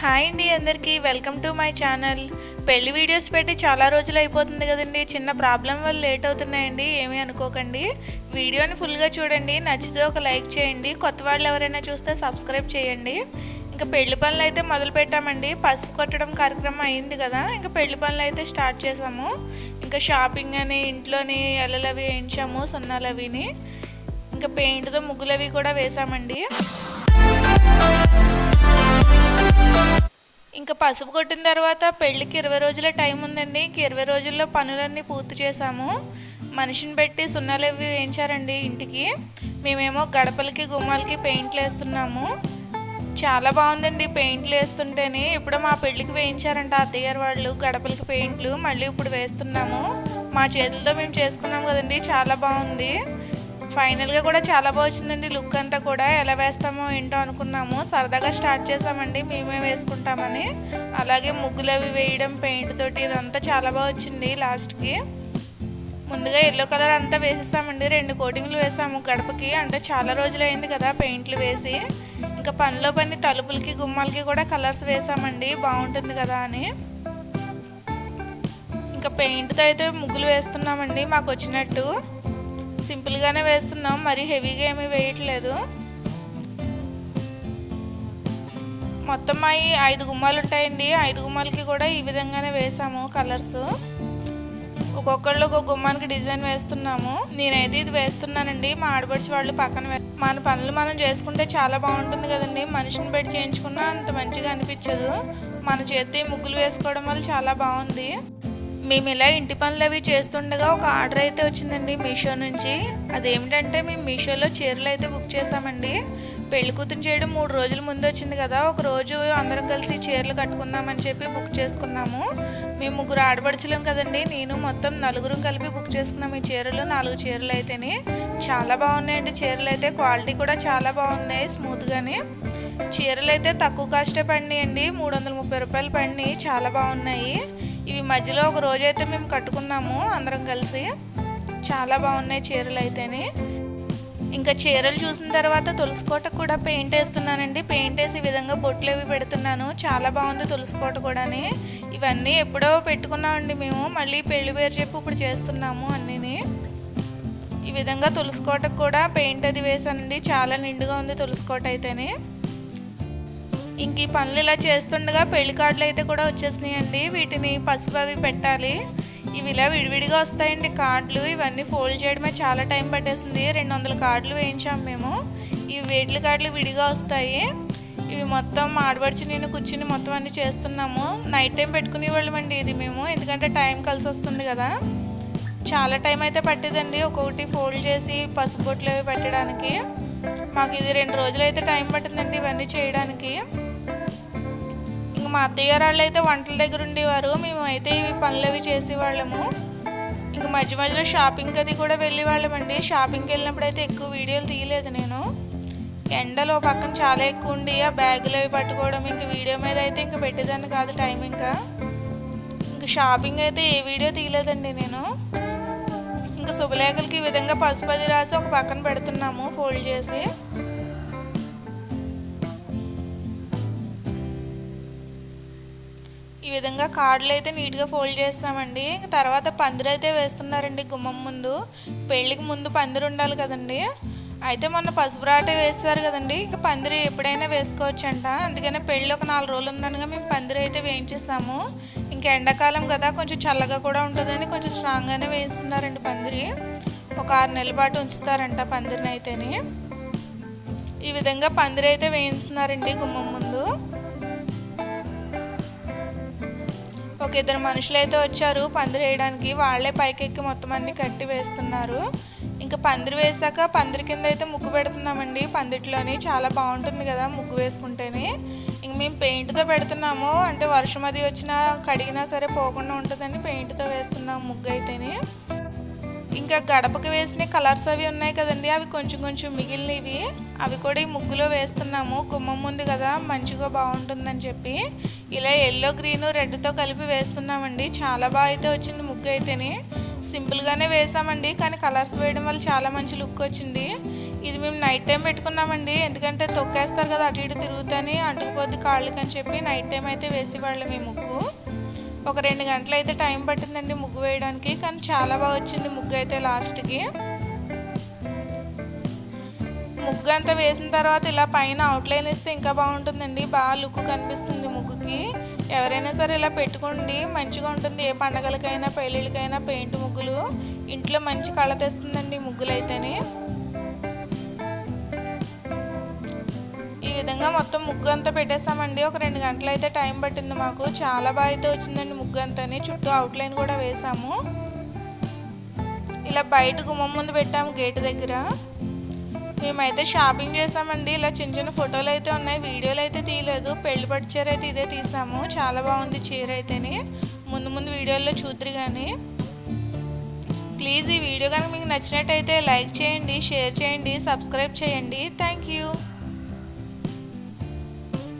Hi అండి అందరికీ. Welcome to my channel పెళ్ళి వీడియోస్ పెట్టి చాలా రోజులు అయిపోతుంది కదండి. చిన్న ప్రాబ్లం వల్ల లేట్ అవుతున్నాయండి. ఏమీ అనుకోకండి. వీడియోని ఫుల్గా చూడండి. నచ్చితే ఒక లైక్ చేయండి. కొత్త వాళ్ళు ఎవరైనా చూస్తే సబ్స్క్రైబ్ చేయండి. ఇంకా పెళ్ళి పనులు అయితే మొదలు పెట్టామండి. పసుపు కొట్టడం కార్యక్రమం అయింది కదా. ఇంకా పెళ్ళి పనులు అయితే స్టార్ట్ చేసాము. ఇంకా షాపింగ్ అని ఇంట్లోని ఎల్లలవి అవి వేయించాము సున్నాలు అవిని. ఇంకా పెయింట్తో ముగ్గులు అవి కూడా వేసామండి. ఇంకా పసుపు కొట్టిన తర్వాత పెళ్ళికి ఇరవై రోజుల టైం ఉందండి. ఇంక ఇరవై రోజుల్లో పనులన్నీ పూర్తి చేసాము మనిషిని పెట్టి సున్నాలు అవి వేయించారండి ఇంటికి. మేమేమో గడపలకి గుమ్మాలకి పెయింట్లు వేస్తున్నాము. చాలా బాగుందండి పెయింట్లు వేస్తుంటేనే. ఇప్పుడు మా పెళ్ళికి వేయించారంట అత్తయ్యారు వాళ్ళు గడపలకి పెయింట్లు. మళ్ళీ ఇప్పుడు వేస్తున్నాము. మా చేతులతో మేము చేసుకున్నాం కదండి. చాలా బాగుంది. ఫైనల్గా కూడా చాలా బాగా వచ్చిందండి లుక్ అంతా కూడా. ఎలా వేస్తామో ఏంటో అనుకున్నాము. సరదాగా స్టార్ట్ చేసామండి. మేమే వేసుకుంటామని. అలాగే ముగ్గులు అవి వేయడం పెయింట్ తోటి ఇదంతా చాలా బాగా వచ్చింది లాస్ట్కి. ముందుగా ఎల్లో కలర్ అంతా వేసేసామండి. రెండు కోటింగ్లు వేసాము గడపకి. అంటే చాలా రోజులు అయింది కదా పెయింట్లు వేసి. ఇంకా పనిలో పని తలుపులకి గుమ్మాలకి కూడా కలర్స్ వేసామండి. బాగుంటుంది కదా అని. ఇంకా పెయింట్తో అయితే ముగ్గులు వేస్తున్నామండి మాకు వచ్చినట్టు. సింపుల్గానే వేస్తున్నాం. మరి హెవీగా ఏమీ వేయట్లేదు. మొత్తం అవి ఐదు గుమ్మాలు ఉంటాయండి. ఐదు గుమ్మాలకి కూడా ఈ విధంగానే వేసాము కలర్స్. ఒక్కొక్కళ్ళు ఒక్కొక్క గుమ్మానికి డిజైన్ వేస్తున్నాము. నేనైతే ఇది వేస్తున్నానండి. మా ఆడపడిచి వాళ్ళు పక్కన మన పనులు మనం చేసుకుంటే చాలా బాగుంటుంది కదండి. మనిషిని పెట్టి చేయించుకున్నా అంత మంచిగా అనిపించదు. మన చేతి ముగ్గులు వేసుకోవడం వల్ల చాలా బాగుంది. మేము ఇలా ఇంటి పనులు అవి చేస్తుండగా ఒక ఆర్డర్ అయితే వచ్చిందండి మీషో నుంచి. అదేమిటంటే మేము మీషోలో చీరలు అయితే బుక్ చేసామండి పెళ్ళి కూతురు చేయడం మూడు రోజుల ముందు వచ్చింది కదా ఒక రోజు అందరం కలిసి చీరలు కట్టుకుందామని చెప్పి బుక్ చేసుకున్నాము. మేము ముగ్గురు ఆడపడచలేం కదండి నేను మొత్తం నలుగురు కలిపి బుక్ చేసుకున్నాం ఈ చీరలు నాలుగు చీరలు అయితేనే. చాలా బాగున్నాయండి చీరలు అయితే క్వాలిటీ కూడా చాలా బాగున్నాయి స్మూత్గానే. చీరలు అయితే తక్కువ కాస్టే పడినాయండి మూడు వందల ముప్పై రూపాయలు పడినాయి చాలా బాగున్నాయి. ఇవి మధ్యలో ఒక రోజు అయితే మేము కట్టుకున్నాము అందరం కలిసి. చాలా బాగున్నాయి చీరలు అయితేనే. ఇంకా చీరలు చూసిన తర్వాత తులసికోట కూడా పెయింట్ వేస్తున్నానండి. పెయింట్ వేసి ఈ విధంగా బొట్లు అవి పెడుతున్నాను. చాలా బాగుంది తులసికోట కూడాని. ఇవన్నీ ఎప్పుడో పెట్టుకున్నామండి మేము. మళ్ళీ పెళ్ళి పేరు చెప్పి ఇప్పుడు చేస్తున్నాము అన్నీని. ఈ విధంగా తులసికోటకు కూడా పెయింట్ అది వేసానండి చాలా నిండుగా ఉంది తులసికోట అయితేనే. ఇంక ఈ పనులు ఇలా చేస్తుండగా పెళ్ళి కార్డులు అయితే కూడా వచ్చేసినాయండి. వీటిని పసుపు అవి పెట్టాలి. ఇవి ఇలా విడివిడిగా వస్తాయండి కార్డులు. ఇవన్నీ ఫోల్డ్ చేయడమే చాలా టైం పట్టేసింది. రెండు వందల కార్డులు వేయించాము మేము. ఇవి వేట్ల కార్డులు విడిగా వస్తాయి. ఇవి మొత్తం ఆడబడిచి నేను కూర్చుని మొత్తం అన్ని చేస్తున్నాము. నైట్ టైం పెట్టుకునే వాళ్ళమండి ఇది మేము. ఎందుకంటే టైం కలిసి వస్తుంది కదా. చాలా టైం అయితే పట్టేదండి ఒక్కొక్కటి ఫోల్డ్ చేసి పసుపు బొట్లు అవి పెట్టడానికి. మాకు ఇది రెండు రోజులు అయితే టైం పట్టిందండి ఇవన్నీ చేయడానికి. ఇంకా మా అత్తయ్య గారు వాళ్ళు అయితే వంటల దగ్గర ఉండేవారు. మేము అయితే ఇవి పనులు అవి చేసేవాళ్ళము. ఇంకా మధ్య మధ్యలో షాపింగ్ అది కూడా వెళ్ళే వాళ్ళమండి షాపింగ్కి వెళ్ళినప్పుడు అయితే ఎక్కువ వీడియోలు తీయలేదు నేను. ఎండలు పక్కన చాలా ఎక్కువ ఉండి ఆ బ్యాగులు అవి పట్టుకోవడం ఇంకా వీడియో మీద అయితే ఇంకా పెట్టేదాన్ని కాదు టైం ఇంకా. ఇంకా షాపింగ్ అయితే ఏ వీడియో తీయలేదండి నేను. ఇంకా శుభలేఖలకి ఈ విధంగా పసుపది రాసి ఒక పక్కన పెడుతున్నాము ఫోల్డ్ చేసి. ఈ విధంగా కార్డులు అయితే నీట్గా ఫోల్డ్ చేస్తామండి. తర్వాత పందిరి అయితే వేస్తున్నారండి గుమ్మం ముందు. పెళ్ళికి ముందు పందిరి ఉండాలి కదండి. అయితే మొన్న పసుపురాట వేస్తారు కదండి. ఇంకా పందిరి ఎప్పుడైనా వేసుకోవచ్చంట. అందుకనే పెళ్ళి ఒక నాలుగు రోజులు ఉందనగా మేము పందిరి అయితే వేయించేసాము. ఇంకా ఎండాకాలం కదా కొంచెం చల్లగా కూడా ఉంటుందని కొంచెం స్ట్రాంగ్గానే వేస్తున్నారండి పందిరి. ఒక ఆరు నెలల పాటు ఉంచుతారంట పందిరిని అయితేని. ఈ విధంగా పందిరి అయితే వేయిస్తున్నారండి గుమ్మం ముందు. ఒక ఇద్దరు మనుషులు అయితే వచ్చారు. పందిరి వేయడానికి వాళ్ళే పైకెక్కి మొత్తం అన్ని కట్టి వేస్తున్నారు. ఇంకా పందిరి వేసాక పందిరి కింద అయితే ముగ్గు పెడుతున్నామండి. పందిట్లోని చాలా బాగుంటుంది కదా ముగ్గు వేసుకుంటేనే. ఇంక మేము పెయింట్తో పెడుతున్నాము. అంటే వర్షం అది వచ్చినా కడిగినా సరే పోకుండా ఉంటుందని పెయింట్తో వేస్తున్నాము ముగ్గు అయితేనే ఇంకా గడపకి వేసిన కలర్స్ అవి ఉన్నాయి కదండి. అవి కొంచెం కొంచెం మిగిలినవి. అవి కూడా ఈ ముగ్గులో వేస్తున్నాము. గుమ్మం ఉంది కదా మంచిగా బాగుంటుందని చెప్పి. ఇలా ఎల్లో గ్రీన్ రెడ్తో కలిపి వేస్తున్నామండి. చాలా బాగా అయితే వచ్చింది ముగ్గు అయితేనే. సింపుల్గానే వేసామండి కానీ కలర్స్ వేయడం వల్ల చాలా మంచి లుక్ వచ్చింది. ఇది మేము నైట్ టైం పెట్టుకున్నామండి. ఎందుకంటే తొక్కేస్తారు కదా అటు ఇటు తిరుగుతాని అంటుకుపోద్ది కాళ్ళకి అని చెప్పి నైట్ టైం అయితే వేసేవాళ్ళం ఈ ముగ్గు. ఒక రెండు గంటలు అయితే టైం పట్టిందండి ముగ్గు వేయడానికి కానీ చాలా బాగా వచ్చింది ముగ్గు అయితే లాస్ట్కి. ముగ్గు అంతా వేసిన తర్వాత ఇలా పైన అవుట్లైన్ ఇస్తే ఇంకా బాగుంటుందండి. బాగా లుక్ కనిపిస్తుంది ముగ్గుకి. ఎవరైనా సరే ఇలా పెట్టుకోండి మంచిగా ఉంటుంది. ఏ పండగలకైనా పెళ్ళిళ్ళకైనా పెయింట్ ముగ్గులు. ఇంట్లో మంచి కళ తెస్తుందండి ముగ్గులు అయితేనే విధంగా మొత్తం ముగ్గు అంతా పెట్టేసామండి ఒక రెండు గంటలు అయితే టైం పట్టింది మాకు. చాలా బాగా అయితే వచ్చిందండి ముగ్గు అంతానే చుట్టూ అవుట్లైన్ కూడా వేసాము. ఇలా బయట గుమ్మం ముందు పెట్టాము గేట్ దగ్గర. మేమైతే షాపింగ్ చేసామండి. ఇలా చిన్న చిన్న ఫోటోలు అయితే ఉన్నాయి. వీడియోలు అయితే తీయలేదు. పెళ్ళి పట్టు చీర అయితే ఇదే తీసాము. చాలా బాగుంది చీర అయితేనే. ముందు ముందు వీడియోల్లో చూద్దరు కానీ ప్లీజ్ ఈ వీడియో కనుక మీకు నచ్చినట్టయితే లైక్ చేయండి షేర్ చేయండి సబ్స్క్రైబ్ చేయండి. Thank you.